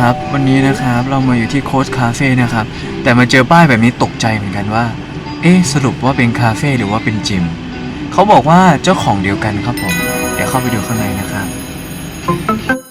วัสดีครับ วันนี้นะครับเรามาอยู่ที่โค้ชคาเฟ่นะครับ แต่มาเจอป้ายแบบนี้ตกใจเหมือนกันว่า เอ๊ะสรุปว่าเป็นคาเฟ่หรือว่าเป็นจิม เขาบอกว่าเจ้าของเดียวกันครับผม เดี๋ยวเข้าไปดูข้างในนะครับ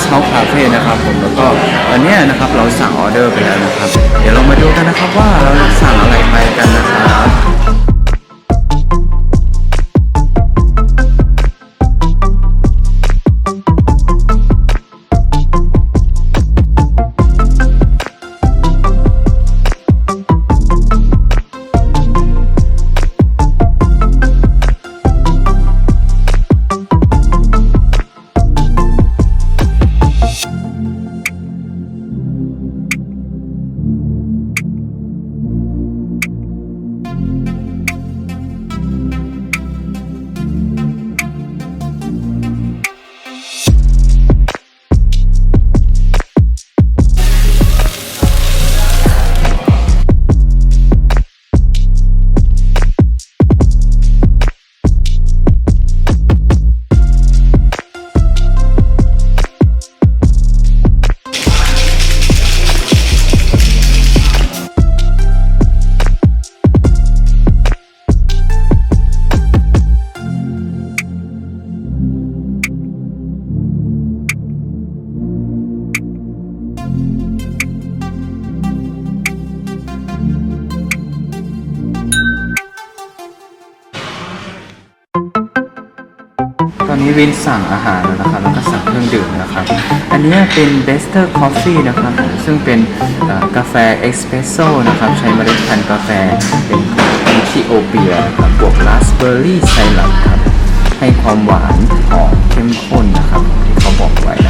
ที่โ o ส t House Cafe นะครับผมแล้วก็อันนี้นะครับเราสั่งออเดอร์ไปแล้วนะครับ เดี๋ยวเรามาดูกันนะครับว่าเราสั่งอะไรไปกันนะครับ พี่วินสั่งอาหารแล้วนะครับแล้วก็สั่งเครื่องดื่มนะครับ อันนี้เป็น Bester Coffee นะครับ ซึ่งเป็นกาแฟเอสเปรสโซ่นะครับ ใช้เมล็ดพันธุ์กาแฟเป็นของเอธิโอเปียนะครับบวกราสเบอร์รี่ไซรัปครับ ให้ความหวานหอมเข้มข้นนะครับ ที่เขาบอกไว้นะ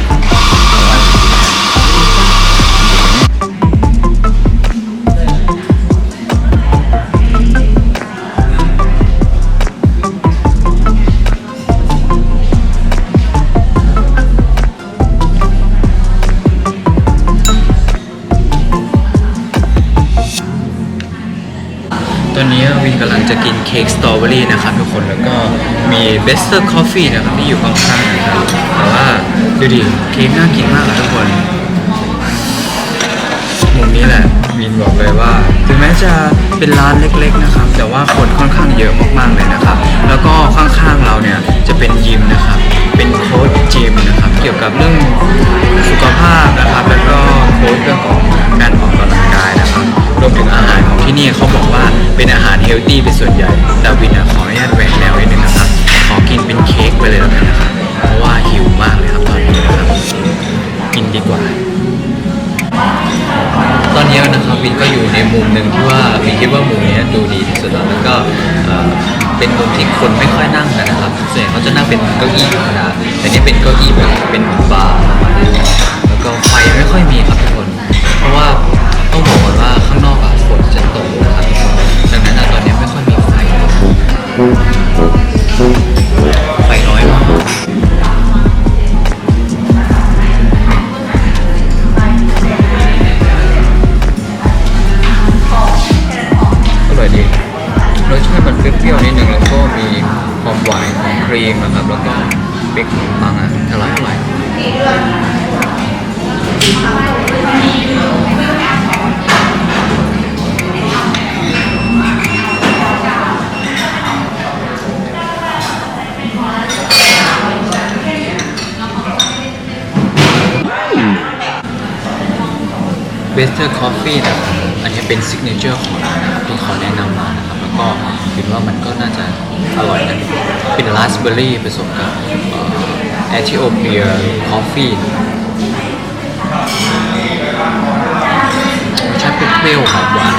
ตอนนี้วินกำลังจะกินเค้กสตรอเบอรี่นะครับทุกคนแล้วก็มีเบสเตอร์คอฟฟี่นะครับที่อยู่ข้างๆนะครับแต่ว่าดูดิเค้กน่ากินมากอะทุกคนมุมนี้แหละวินบอกเลยว่า ถึงแม้จะเป็นร้านเล็กๆนะครับแต่ว่าคนค่อนข้างเยอะมากๆเลยนะครับ แล้วก็ ว่าวินคิดว่ามุมนี้ดูดีที่สุดแล้วแล้วก็เป็นมุมที่คนไม่ค่อยนั่งกันนะครับส่วนใหญ่เขาจะนั่งเป็นเก้าอี้ธรรมดาแต่นี่เป็นเก้าอี้แบบเป็นบาร์มาณนี้แล้วก็ไฟ เบคอนปังอะอร่อยอร่อยเบสเตอร์คอฟฟี่นะครับอันนี้เป็นซิกเนเจอร์ของร้านนะครับที่เขาแนะนำมานะครับ แล้วก็คิดว่ามันก็น่าจะอร่อยนะเป็นราสเบอร์รี่ผสมกับ เอ่อ Ethiopia Coffee รสชาติเปรี้ยวๆหอมหวาน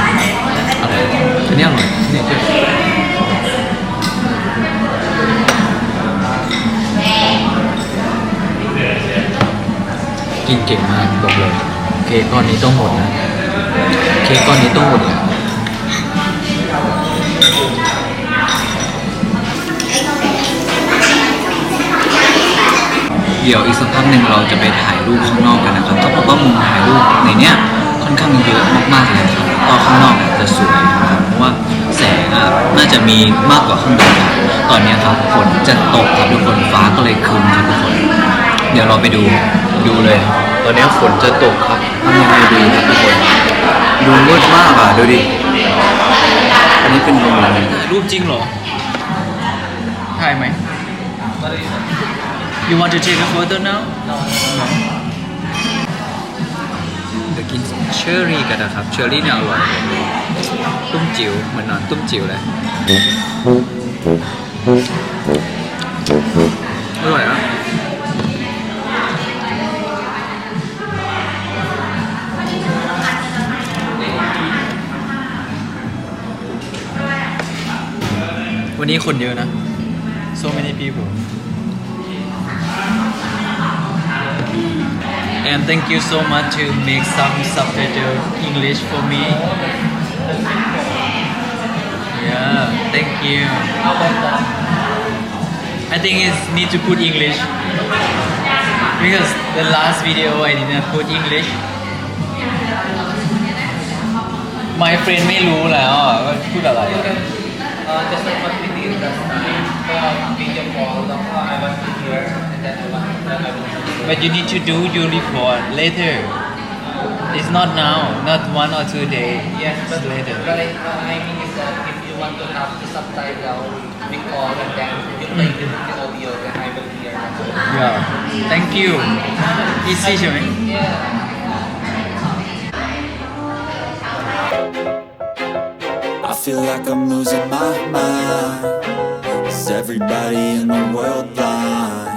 อร่อยอันนี้อร่อยนี่จะกินเก่งมากบอกเลยเค้กก้อนนี้ต้องหมดนะ เค้กก้อนนี้ต้องหมดเลย เดี๋ยวอีกสักพักหนึ่งเราจะไปถ่ายรูปข้างนอกกันนะครับต้องบอกว่ามุมถ่ายรูปในเนี้ยค่อนข้างเยอะมากๆเลยครับก็ข้างนอกเนี่ยจะสวยนะครับเพราะว่าแสงอะน่าจะมีมากกว่าข้างในครับตอนเนี้ยครับฝนจะตกครับทุกคนฟ้าก็เลยครึ้มครับทุกคน เดี๋ยวเราไปดูดูเลย ตอนเนี้ยฝนจะตกครับทำยังไงดีครับทุกคนดูมืดมากอะดูดิอันนี้เป็นมุมอะไรรูปจริงเหรอถ่ายไหม You want to take a photo now? No. เดี๋ยวกินเชอร์รี่กันนะครับ เชอร์รี่เนี่ยอร่อยตุ้มจิ๋วเหมือนนอนตุ้มจิ๋วเลยอร่อยอะวันนี้คนเยอะนะ so many people and thank you so much to make some subtitle English for me yeah thank you I think it's need to put English because the last video I didn't put English my friend ไม่รู้แล้วอ่ะว่าพูดอะไรอ่ะ Uh, just like what we did last time, uh, video call, that's how I was here, and then I was, then I was but you need to do your report later. It's not now, not one or two days. Yes, but later. But I, uh, I mean is that if you want to have the subtitle recall and then you play mm. Mm-hmm. the audio, then I will hear. Yeah. Thank you. Easy, Jimmy. Yeah. I feel like I'm losing my mind. Is everybody in the world blind?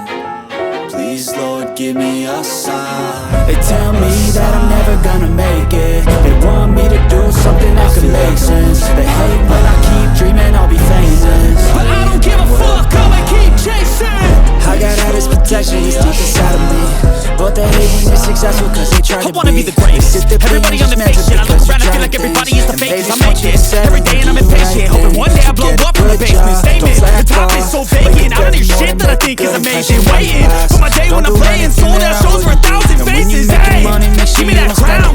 Please, Lord, give me a sign. They tell me that I'm never gonna make it. They want me to do something that can make sense. They hate when I keep dreaming I'll be famous. But I don't give a fuck, I'ma keep chasing. I got all this protection, it's deep inside of me. But they hate when you're successful cause they try I to wanna be the greatest. They sit there Everybody on the fake shit. I look around, I feel like everybody is the fakest. I they sick is amazing. Waiting for my day when I'm playing. Sold out shows for a thousand faces. Hey, give me that crown.